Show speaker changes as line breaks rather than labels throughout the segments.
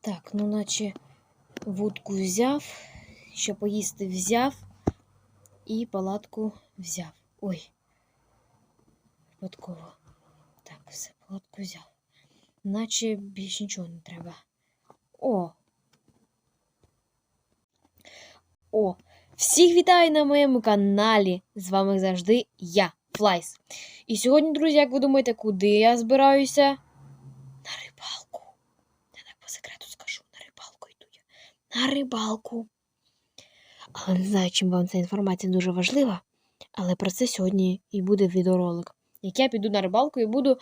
Так, ну наче вудку взяв, що поїсти взяв і палатку взяв. Ой. Випадково. Так, все, палатку взяв. Наче більш нічого не треба. О! О! Всіх вітаю на моєму каналі. З вами завжди я, Флайс. І сьогодні, друзі, як ви думаєте, куди я збираюся? На рибалку. Я так по секрету скажу, на рибалку йду я. На рибалку. Але не знаю, чим вам ця інформація дуже важлива. Але про це сьогодні і буде відеоролик. Як я піду на рибалку і буду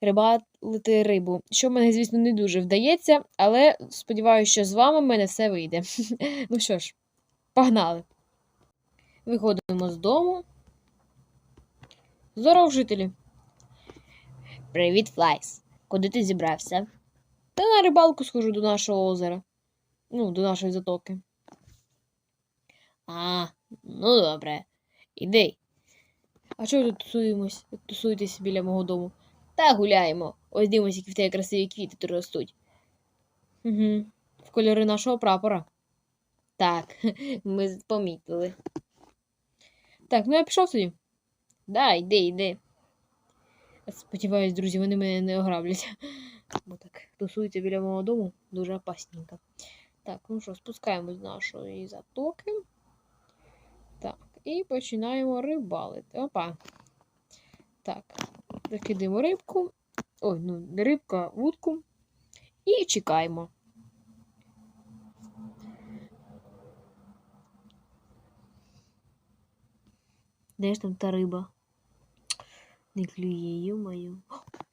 рибалити рибу. Що мене, звісно, не дуже вдається, але сподіваюся, що з вами в мене все вийде. Ну що ж, погнали. Виходимо з дому. Здоров, жителі. Привіт, Флайс. Куди ти зібрався? Та на рибалку схожу до нашого озера. Ну, до нашої затоки. А, ну добре. Іди. А чого тут тусуємось? Тусуєтесь біля мого дому? Та гуляємо. Ось дивимось, які в тебе красиві квіти тут ростуть. Угу. В кольори нашого прапора. Так, ми помітили. Так, ну я пішов тоді. Да, йди, йди. Сподіваюсь, друзі, вони мене не ограблять. Бо так тусуються біля мого дому дуже опасненько. Так, ну що, спускаємось з нашої затоки. Так, і починаємо рибалити. Опа. Так, закидаємо рибку. Ой, ну, не рибка, вудку. І чекаємо. Де ж там та риба? Не клює, ю-мою.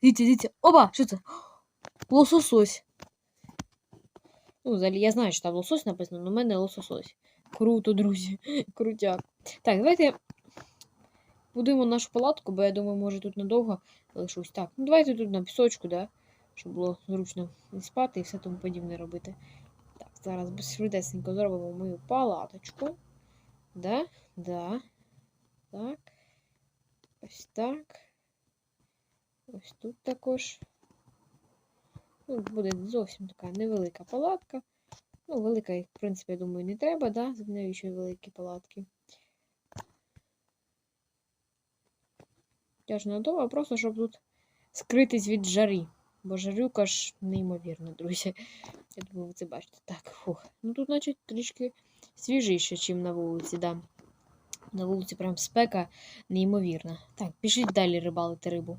Дивіться, дивіться. Опа! Що це? Лососось. Ну, взагалі, я знаю, що там лосось написано, але в мене лососось. Круто, друзі. Крутяк. Так, давайте будуємо нашу палатку, бо я думаю, може тут надовго лишусь. Так, ну давайте тут на пісочку, да? Щоб було зручно спати і все тому подібне робити. Так, зараз швидесенько зробимо мою палаточку. Да? Да. Так. Ось так. Ось тут також. Ну, буде зовсім така невелика палатка. Ну, велика, в принципі, я думаю, не треба, да? Навіщо великі палатки? Я ж не готова, а просто щоб тут скритись від жарі. Бо жарюка ж неймовірно, друзі. Я думаю, ви це бачите. Так, фух. Ну тут, значить, трішки свіжіше, ніж на вулиці, да. На вулиці прям спека неймовірна. Так, пішіть далі рибалити рибу.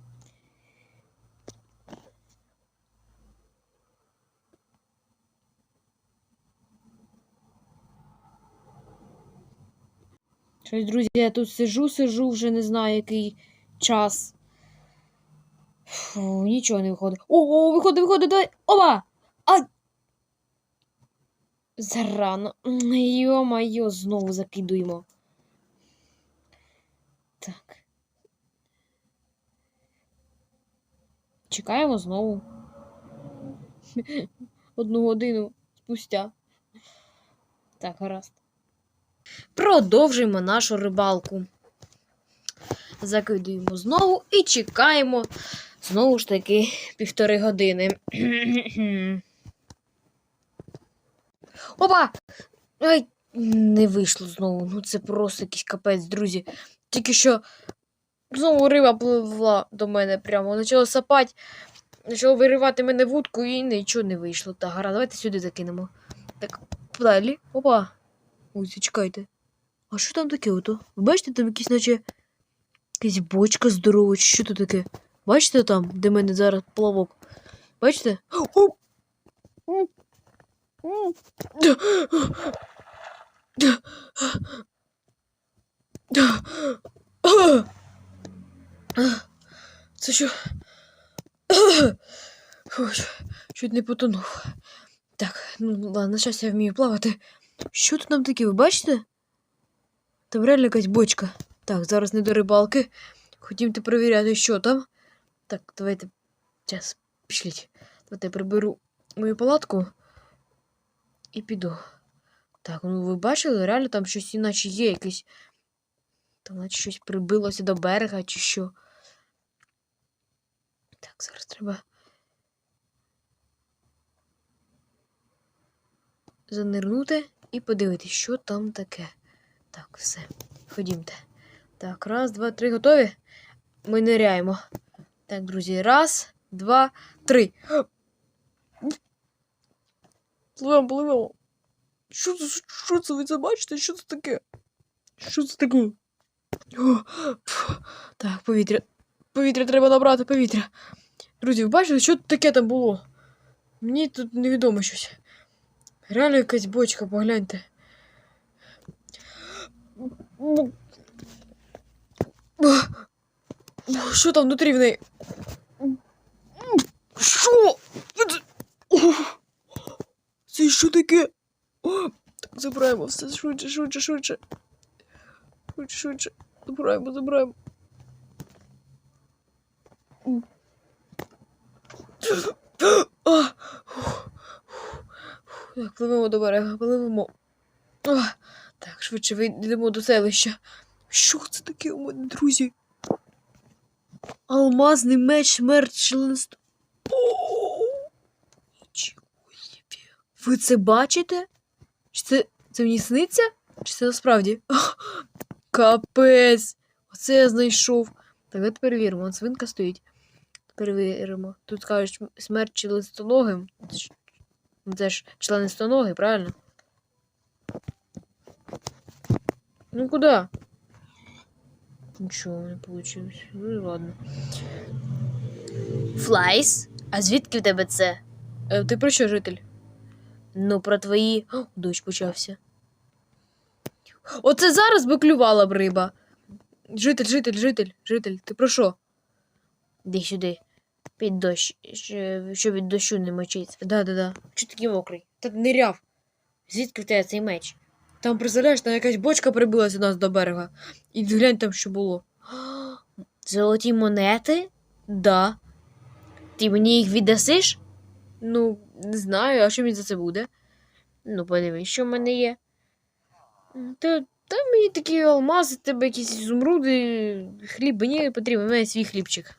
Щось, друзі, я тут сижу, сижу, вже не знаю, який час. Фу, нічого не виходить. О, виходить, виходить, давай. Опа! А! Зарано. Йо-майо, знову закидуємо. Так. Чекаємо знову. Одну годину спустя. Так, гаразд. Продовжуємо нашу рибалку. Закидуємо знову і чекаємо знову ж таки півтори години. Опа! Ай, не вийшло знову. Ну це просто якийсь капець, друзі. Тільки що знову риба пливла до мене прямо. Почало сапати, почало виривати мене вудку і нічого не вийшло. Так, гаразд, давайте сюди закинемо. Так, далі. Опа. Ой, чекайте. А що там таке ото? Ви бачите, там якісь, наче якась бочка здорова, чи що то таке? Бачите там, де в мене зараз плавок? Бачите? Це що? Чуть не потонув. Так, ну ладно, зараз я вмію плавати. Що тут нам таке, ви бачите? Там реально якась бочка. Так, зараз не до рибалки. Хотімте перевіряти, що там. Так, давайте. Зараз, пішліть. Давайте я приберу мою палатку і піду. Так, ну ви бачили, реально там щось іначе є якесь. Там наче щось прибилося до берега чи що. Так, зараз треба. занирнути і подивитись, що там таке. Так, все. Ходімте. Так, раз, два, три, готові? Ми ниряємо. Так, друзі, раз, два, три. Пливемо, пливемо. Що це, що це ви це бачите? Що це таке? Що це таке? Так, повітря. Повітря треба набрати, повітря. Друзі, ви бачили, що таке там було? Мені тут невідомо щось. Реально якась бочка, погляньте. Що там внутрі в неї? Що? Це- що таке? Так, забираємо все швидше, швидше, швидше. Швидше, швидше. Забираємо, забираємо. Так, пливемо до берега, пливемо. Так, швидше вийдемо до селища. Що це таке у мене, друзі? Алмазний меч собі. Ви це бачите? Чи це, це мені сниться? Чи це насправді? Капець! Оце я знайшов. Так, давайте перевіримо. Вон свинка стоїть. Перевіримо. Тут кажуть смерть членистоногим. Це ж- Це правильно? Ну куди? Нічого не вийшло. Ну і ладно. Флайс? А звідки в тебе це? Е, ти про що, житель? Ну, про твої. О, дощ почався. Оце зараз би клювала б риба. Житель, житель, житель, житель, ти про що? Іди сюди. Під дощ, що, від дощу не мочиться. Да, да, да. Чого такий мокрий? Та ниряв. Звідки в тебе цей меч? Там, представляєш, там якась бочка прибилася у нас до берега. І глянь там, що було. Золоті монети? Да. Ти мені їх віддасиш? Ну, не знаю, а що мені за це буде? Ну, подивись, що в мене є. Та, та мені такі алмази, тебе якісь ізумруди, хліб, мені потрібен, у мене свій хлібчик.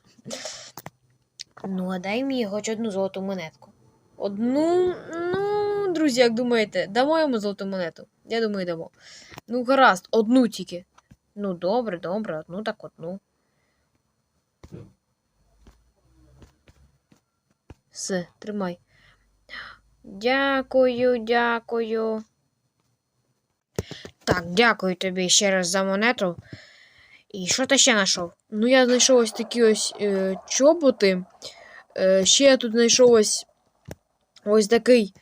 Ну, а дай мені хоч одну золоту монетку. Одну, ну, друзі, як думаєте, дамо йому золоту монету? Я думаю, дамо. Ну, гаразд, одну тільки. Ну, добре, добре, одну так одну. Все, тримай. Дякую, дякую. Так, дякую тобі ще раз за монету. І що ти ще знайшов? Ну, я знайшов ось такі ось е, чоботи. Е, ще я тут знайшов ось, ось такий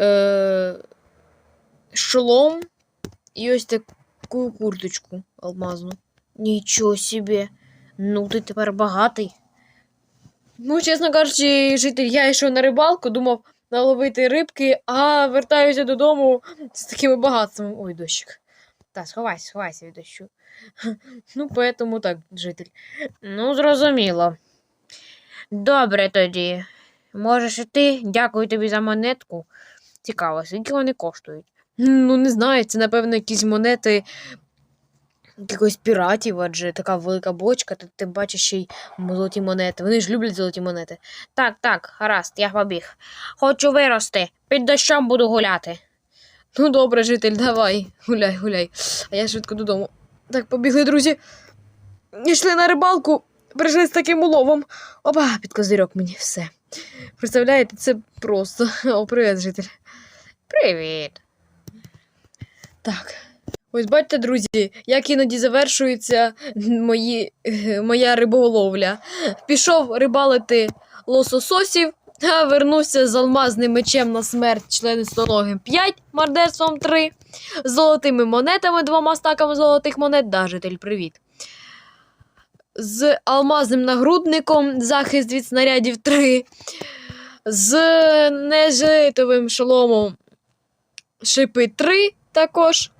е, шолом і ось таку курточку алмазну. Нічого собі. Ну, ти тепер багатий. Ну, чесно кажучи, житель, я йшов на рибалку, думав наловити рибки, а вертаюся додому з такими багатствами. Ой, дощик. Так, сховайся, сховайся від дощу. Ну, поэтому так, житель. Ну, зрозуміло. Добре тоді. Можеш іти. Дякую тобі за монетку. Цікаво, скільки вони коштують? Ну, не знаю, це, напевно, якісь монети якихось піратів, адже така велика бочка, ти, ти бачиш ще й золоті монети. Вони ж люблять золоті монети. Так, так, гаразд, я побіг. Хочу вирости. Під дощом буду гуляти. Ну, добре, житель, давай. Гуляй, гуляй. А я швидко додому. Так, побігли, друзі. Йшли на рибалку, прийшли з таким уловом. Опа, під козирьок мені все. Представляєте, це просто. О, привіт, житель. Привіт. Так. Ось бачите, друзі, як іноді завершується мої, моя риболовля. Пішов рибалити лосососів, а вернувся з алмазним мечем на смерть членистоногим 5, мардерством 3, з золотими монетами, двома стаками золотих монет, да, житель, привіт. З алмазним нагрудником, захист від снарядів 3, з нежитовим шоломом шипи 3 також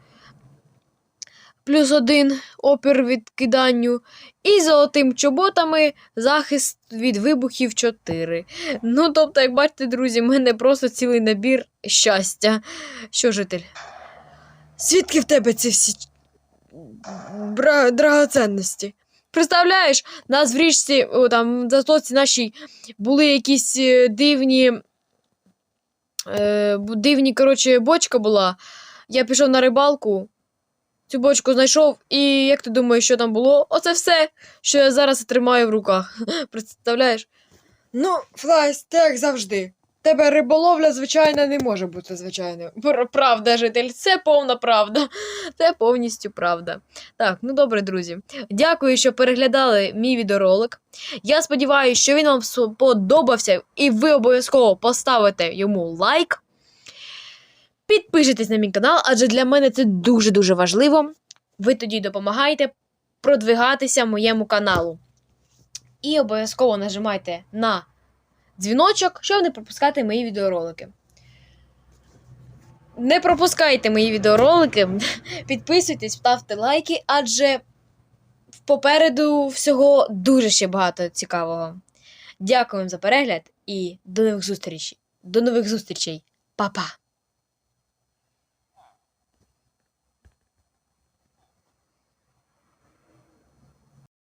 плюс один опір від киданню, і золотим чоботами захист від вибухів 4. Ну, тобто, як бачите, друзі, в мене просто цілий набір щастя. Що, житель? Звідки в тебе ці всі драгоценності? Представляєш, нас в річці, о, там, затоці нашій були якісь е, дивні Е, дивні, коротше, бочка була. Я пішов на рибалку, цю бочку знайшов, і як ти думаєш, що там було? Оце все, що я зараз тримаю в руках. Представляєш?
Ну, Флайс, ти як завжди. Тебе риболовля, звичайно, не може бути звичайною.
Правда, житель, це повна правда. Це повністю правда. Так, ну добре, друзі. Дякую, що переглядали мій відеоролик. Я сподіваюся, що він вам сподобався, і ви обов'язково поставите йому лайк. Підпишитесь на мій канал, адже для мене це дуже-дуже важливо. Ви тоді допомагаєте продвигатися моєму каналу. І обов'язково нажимайте на дзвіночок, щоб не пропускати мої відеоролики. Не пропускайте мої відеоролики, підписуйтесь, ставте лайки, адже попереду всього дуже ще багато цікавого. Дякую вам за перегляд і до нових зустрічей. До нових зустрічей. Па-па!